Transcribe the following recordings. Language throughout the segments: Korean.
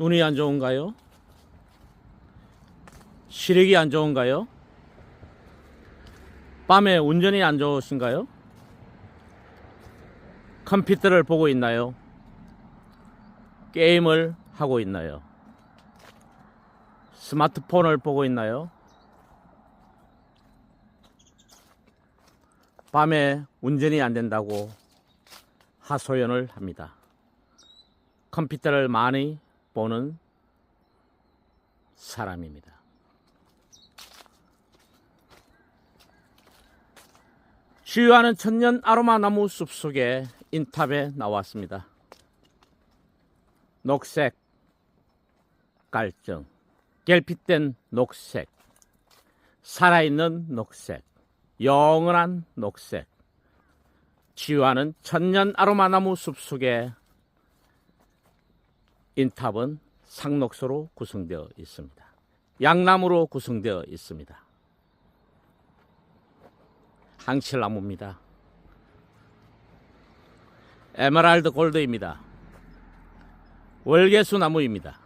눈이 안 좋은가요? 시력이 안 좋은가요? 밤에 운전이 안 좋으신가요? 컴퓨터를 보고 있나요? 게임을 하고 있나요? 스마트폰을 보고 있나요? 밤에 운전이 안 된다고 하소연을 합니다. 컴퓨터를 많이 보는 사람입니다. 주유하는 천년 아로마 나무 숲 속에 인탑에 나왔습니다. 녹색, 갈증, 결핍된 녹색, 살아있는 녹색, 영원한 녹색, 치유하는 천년 아로마 나무 숲 속에 인탑은 상록소로 구성되어 있습니다. 양나무로 구성되어 있습니다. 항칠나무입니다. 에메랄드 골드입니다. 월계수 나무입니다.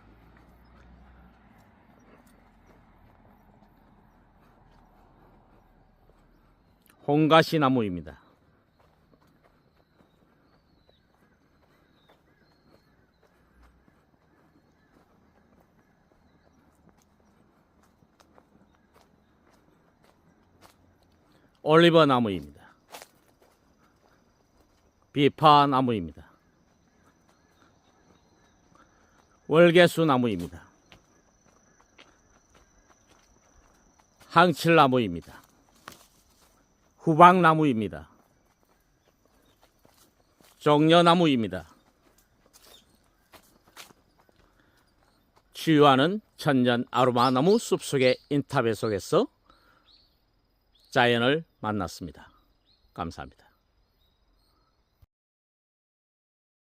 홍가시 나무입니다. 올리버 나무입니다. 비파 나무입니다. 월계수 나무입니다. 항칠나무입니다. 후방나무입니다. 종려나무입니다. 치유하는 천년 아로마 나무 숲속의 인터뷰 속에서 자연을 만났습니다. 감사합니다.